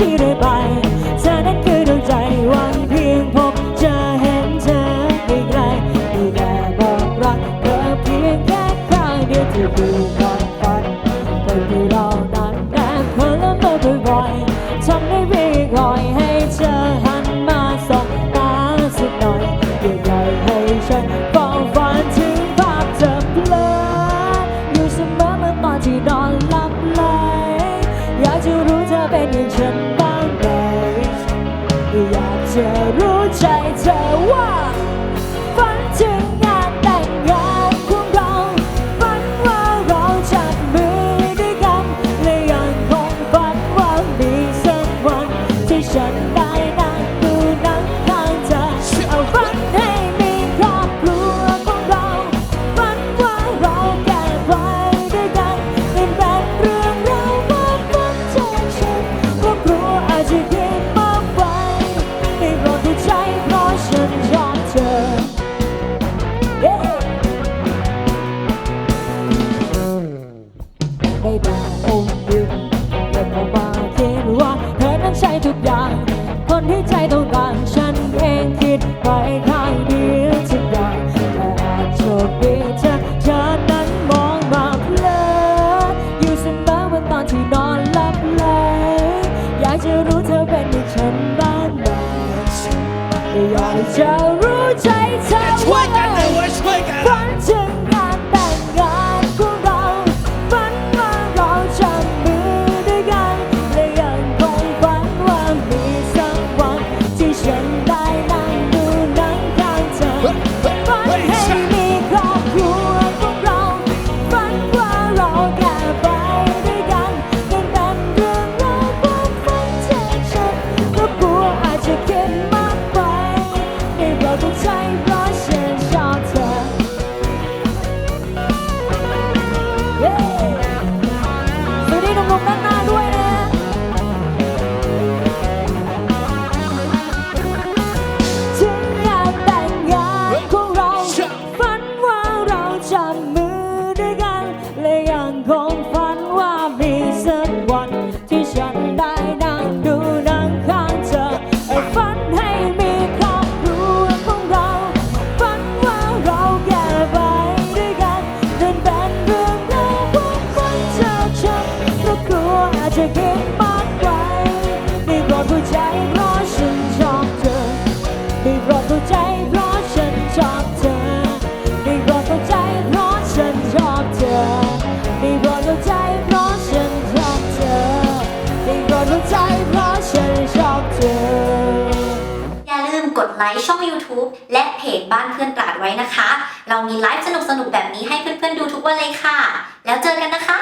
ที่ได้ไป เธอนั้นคือดวงใจหวังเพียงพบเจะเห็นเธอไม่ไกลไม่แค่บอกรักเธอเพียงแค่ครั้งเดียวที่ดูก่อนฝันคนที่เรานั้นแอบเพ้อละเมอบ่อยๆทำให้เรีรอยให้เธอหันมาสบตาสักหน่อยอยากใหญ่ให้ฉันเฝ้าฝันถึงภาพเธอเพลออยู่เสมอเมื่อตอนที่นอนหลับไหลอยากจะรู้เธอเป็นอย่างฉัน จะรู้ใจเธอว่าฝันถึงงานแต่งงานของเราฝันว่าเราจับมือด้วยกันและยังคงฝันว่ามีสักวันที่ฉันได้ ไปข้างเดียวทุกอย่างแต่อาจโชคดีเธอเธอนั้นมองมาเพลินอยู่เสมอวันตอนที่นอนหลับไหลอยากจะรู้เธอเป็นอย่างฉันบ้างไหมอยากจะรู้ใจเธอ ว่ามีสักวันที่ฉันได้นั่งดูหนังข้างเธอฝันให้มีครอบครัวของเรา ฝันว่าเราแก่ไปด้วยกันจนเป็นเรื่องราวความฝันจากฉันก็กลัวอาจจะคิดมากไปไม่โปรดหัวใจราะฉัน อย่าลืมกดไลค์ช่อง YouTube และเพจบ้านเพื่อนตราดไว้นะคะ เรามีไลฟ์สนุกๆแบบนี้ให้เพื่อนๆดูทุกวันเลยค่ะ แล้วเจอกันนะคะ